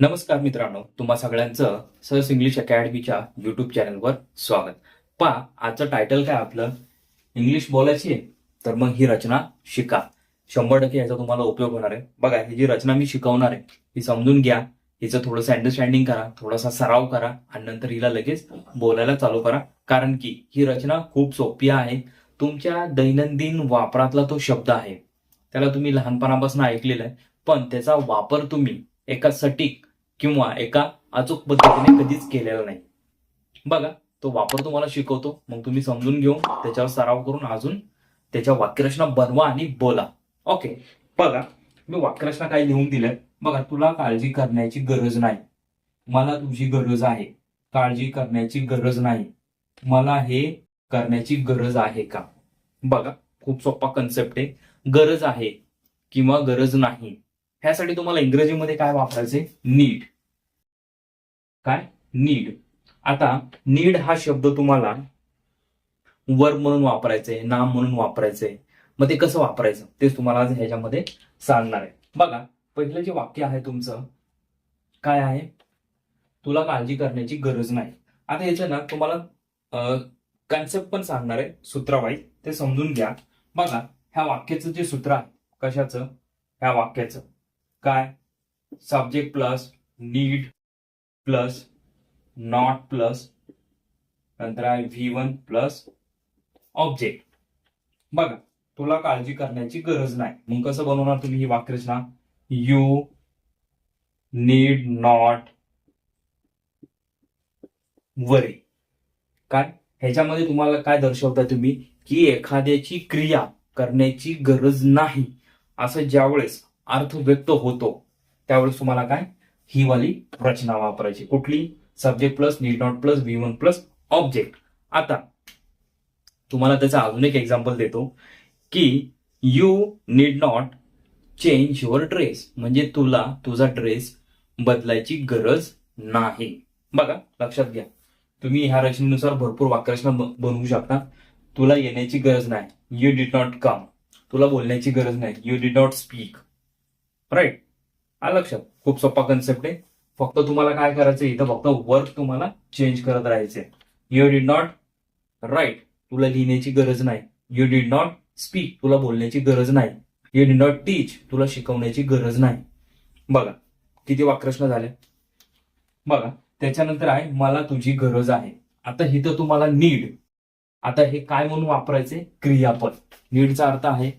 नमस्कार मित्रांनो तुम्हा सगळ्यांचं सर्स इंग्लिश अकॅडमीच्या युट्यूब चॅनलवर स्वागत. पहा आजचं टायटल काय आपलं? इंग्लिश बोलायची आहे तर मग ही रचना शिका. शंभर टक्के याचा तुम्हाला उपयोग होणार आहे. बघा ही जी रचना मी शिकवणार आहे ही समजून घ्या. हिचं थोडंसं अंडरस्टँडिंग करा थोडासा सराव करा आणि नंतर हिला लगेच बोलायला चालू करा. कारण की ही रचना खूप सोपी आहे. तुमच्या दैनंदिन वापरातला तो शब्द आहे. त्याला तुम्ही लहानपणापासून ऐकलेला आहे पण त्याचा वापर तुम्ही एका सटीक किंवा एका अचूक पद्धतीने कधीच केलेला नाही. बघा तो वापर तुम्हाला शिकवतो मग तुम्ही समजून घेऊन त्याच्यावर सराव करून अजून त्याच्या वाक्यरचना बनवा आणि बोला. ओके बघा मी वाक्यरचना काय लिहून दिलंय बघा तुला काळजी करण्याची गरज नाही. मला तुझी गरज आहे. काळजी करण्याची गरज नाही. मला हे करण्याची गरज आहे का? बघा खूप सोपा कन्सेप्ट आहे. गरज आहे किंवा गरज नाही. ह्यासाठी तुम्हाला इंग्रजीमध्ये काय वापरायचे नीड. काय? नीड. आता नीड हा शब्द तुम्हाला वर्ब म्हणून वापरायचे नाम म्हणून वापरायचे मग ते कसं वापरायचं? तेच तुम्हाला आज ह्याच्यामध्ये सांगणार आहे. बघा पहिलं जे वाक्य आहे तुमचं काय आहे? तुला काळजी करण्याची गरज नाही. आता याच्या ना तुम्हाला कन्सेप्ट पण सांगणार आहे सूत्रावाईज ते समजून घ्या. बघा ह्या वाक्याचं जे सूत्र आहे कशाचं? ह्या वाक्याचं. काय? Subject plus need plus not plus नंतर आहे व्ही वन प्लस ऑब्जेक्ट बघा तुला काळजी करण्याची गरज नाही. मग कसं बनवणार तुम्ही ही वाक्यरचना? यू नीड नॉट वरी काय? ह्याच्यामध्ये तुम्हाला काय दर्शवता तुम्ही? की एखाद्याची क्रिया करण्याची गरज नाही. असं ज्यावेळेस अर्थ व्यक्त होतो. त्यावेळेस तुम्हाला काय? ही वाली रचना वापरायची. कुठली? Subject plus need not plus V one plus object आता तुम्हाला त्याचा अजून एक एक्झाम्पल देतो की you need not change your dress म्हणजे तुला तुझा ड्रेस बदलायची गरज नाही. बघा लक्षात घ्या. तुम्ही ह्या रचनेनुसार भरपूर वाक्यरचना बनवू शकता. तुला येण्याची गरज नाही. यू डीड नॉट कम तुला बोलण्याची गरज नाही. You did not speak right आलं लक्षात? खूप सोपा कन्सेप्ट आहे. फक्त तुम्हाला काय करायचं इथं फक्त वर्क तुम्हाला चेंज करत राहायचे यू डीड नॉट राईट तुला लिहिण्याची गरज नाही. यू डीड नॉट स्पीक तुला बोलण्याची गरज नाही. यू डीड नॉट टीच तुला शिकवण्याची गरज नाही. बघा. किती वाक्रश्न झाले? बघा. त्याच्यानंतर आहे मला तुझी गरज आहे. आता इथं तुम्हाला नीड आता हे काय म्हणून वापरायचे क्रियापद. नीडचा अर्थ आहे.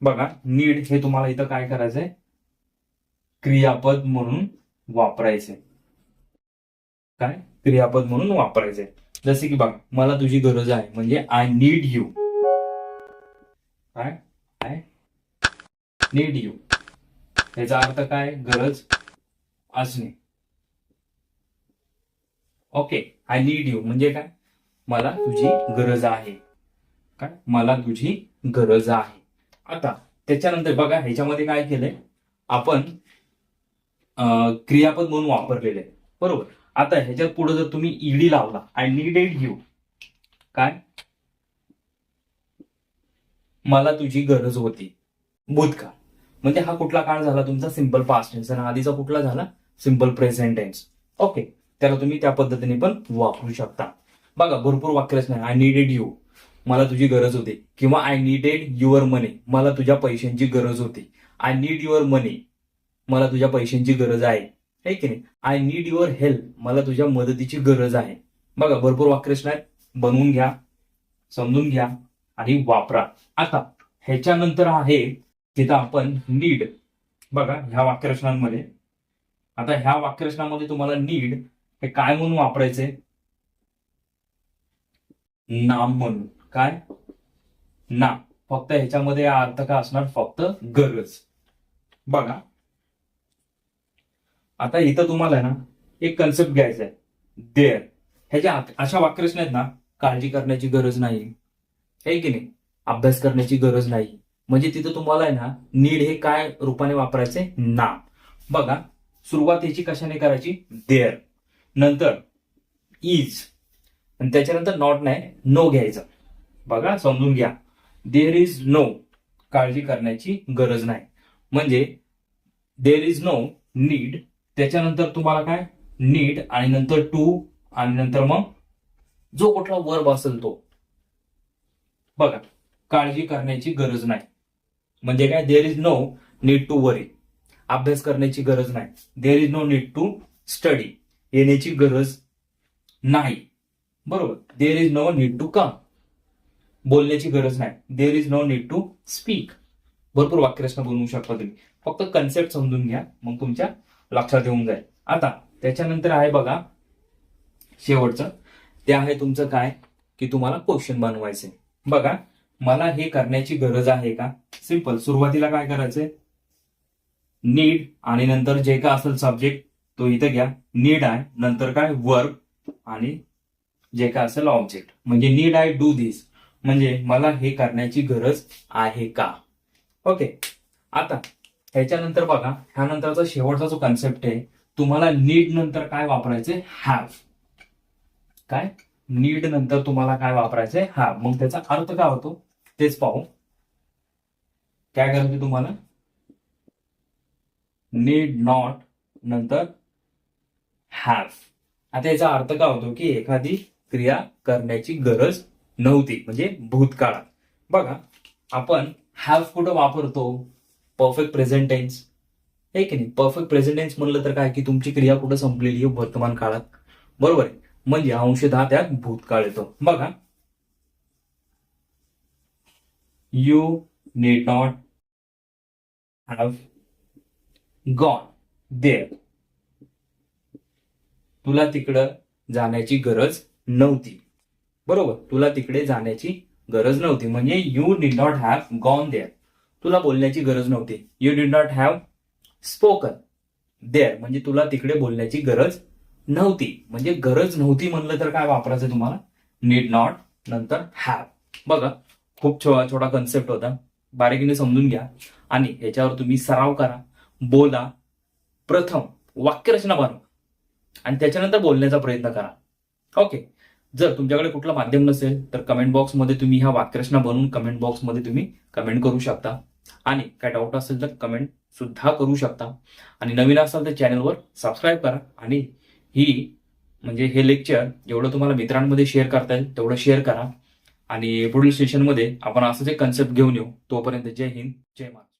बघा. नीड हे तुम्हाला इथं काय करायचंय? क्रियापद म्हणून वापरायचे. काय? क्रियापद म्हणून वापरायचे. जसे की बघा मला तुझी गरज आहे म्हणजे आय नीड यू काय? आय नीड यू याचा अर्थ काय? गरज असणे. ओके आय नीड यू म्हणजे काय? मला तुझी गरज आहे. काय? मला तुझी गरज आहे. आता त्याच्यानंतर बघा ह्याच्यामध्ये काय केलंय? आपण क्रियापद म्हणून वापरलेले आहे. बरोबर? आता ह्याच्यात पुढे जर तुम्ही ईडी लावला आय नीडेड यू काय? मला तुझी गरज होती. भूतकाळ म्हणजे हा कुठला काळ झाला तुमचा? सिंपल पास्ट टेन्स आणि आधीचा कुठला झाला? सिंपल प्रेझेंट टेन्स ओके त्याला तुम्ही त्या पद्धतीने पण वापरू शकता. बघा भरपूर वाक्यच नाही आय नीडेड यू मला तुझी गरज होती. किंवा आय नीडेड युअर मनी मला तुझ्या पैशांची गरज होती. आय नीड युअर मनी मला तुझ्या पैशांची गरज आहे. है की नाही? आय नीड युअर हेल्प मला तुझ्या मदतीची गरज आहे. बघा भरपूर वाक्यरचना आहेत. बनवून घ्या समजून घ्या आणि वापरा. आता ह्याच्यानंतर आहे तिथं आपण नीड बघा ह्या वाक्यरचनांमध्ये आता ह्या वाक्यरचनामध्ये तुम्हाला नीड हे काय म्हणून वापरायचे नाम म्हणून. काय? ना फक्त ह्याच्यामध्ये अर्थ का असणार? फक्त गरज. बघा आता इथं तुम्हाला ना एक कन्सेप्ट घ्यायचा आहे देअर ह्याच्या अशा वाक्यरचना आहेत ना काळजी करण्याची गरज नाही. है की नाही? अभ्यास करण्याची गरज नाही. म्हणजे तिथं तुम्हाला आहे ना नीड हे काय रूपाने वापरायचे नाम बघा सुरुवात ह्याची कशाने करायची? देअर नंतर इज आणि त्याच्यानंतर नॉट नाही नो घ्यायचं. बघा समजून घ्या. देअर इज नो काळजी करण्याची गरज नाही. म्हणजे देअर इज नो नीड त्याच्यानंतर तुम्हाला काय? नीट आणि नंतर टू आणि नंतर मग जो कुठला वर्ब असेल तो. बघा काळजी करण्याची गरज नाही. म्हणजे काय? There is no need to worry अभ्यास करण्याची गरज नाही. There is no need to study येण्याची गरज नाही. बरोबर? There is no need to come बोलण्याची गरज नाही. There is no need to speak भरपूर वाक्यरचना बनवू शकता तुम्ही. फक्त कन्सेप्ट समजून घ्या. मग तुमच्या लक्षात येऊन जाईल. आता त्याच्यानंतर आहे बघा शेवटचं. ते आहे तुमचं काय? की तुम्हाला क्वेश्चन बनवायचे बघा मला हे करण्याची गरज आहे का? सिंपल सुरुवातीला काय करायचंय? नीड आणि नंतर जे काय असेल सब्जेक्ट तो इथं घ्या. नीड आहे नंतर काय? वर्क आणि जे काय असेल ऑब्जेक्ट म्हणजे नीड आय डू दिस म्हणजे मला हे करण्याची गरज आहे का? ओके आता ह्याच्यानंतर बघा ह्यानंतरचा शेवटचा जो कन्सेप्ट आहे तुम्हाला नीड नंतर काय वापरायचे? हॅव काय? नीड नंतर तुम्हाला काय वापरायचे? हा मग त्याचा अर्थ काय होतो? तेच पाहू. काय करायचं तुम्हाला? नीड नॉट नंतर हॅव आता याचा अर्थ काय होतो की एखादी क्रिया करण्याची गरज नव्हती म्हणजे भूतकाळात. बघा आपण हॅव कुठं वापरतो? परफेक्ट प्रेझेंट टेन्स आहे की नाही? परफेक्ट प्रेझेंट टेन्स म्हणलं तर काय? की तुमची क्रिया कुठं संपलेली आहे वर्तमान काळात? बरोबर आहे. म्हणजे अंशतः त्यात भूतकाळ येतो. बघा. You need not have gone there तुला तिकडं जाण्याची गरज नव्हती. बरोबर. तुला तिकडे जाण्याची गरज नव्हती. म्हणजे you need not have gone there तुला बोलण्याची गरज नव्हती. You did not have spoken there म्हणजे तुला तिकडे बोलण्याची गरज नव्हती. म्हणजे गरज नव्हती म्हणलं तर काय वापरायचं तुम्हाला? नीड नॉट नंतर हॅव बघा खूप छोटा छोटा कन्सेप्ट होता. बारीकीने समजून घ्या. आणि याच्यावर तुम्ही सराव करा. बोला. प्रथम वाक्यरचना बनवा. आणि त्याच्यानंतर बोलण्याचा प्रयत्न करा. ओके जर तुमच्याकडे कुठलं माध्यम नसेल तर कमेंट बॉक्समध्ये तुम्ही ह्या वाक्यरचना बनवून कमेंट बॉक्समध्ये तुम्ही कमेंट करू शकता. आणि काय डाऊट असेल तर कमेंट सुद्धा करू शकता. आणि नवीन असाल तर चॅनलवर सबस्क्राईब करा. आणि ही म्हणजे हे लेक्चर जेवढं तुम्हाला मित्रांमध्ये शेअर करता येईल तेवढं शेअर करा. आणि पुढील सेशनमध्ये आपण असंच एक कन्सेप्ट घेऊन येऊ. तोपर्यंत जय हिंद जय महाराष्ट्र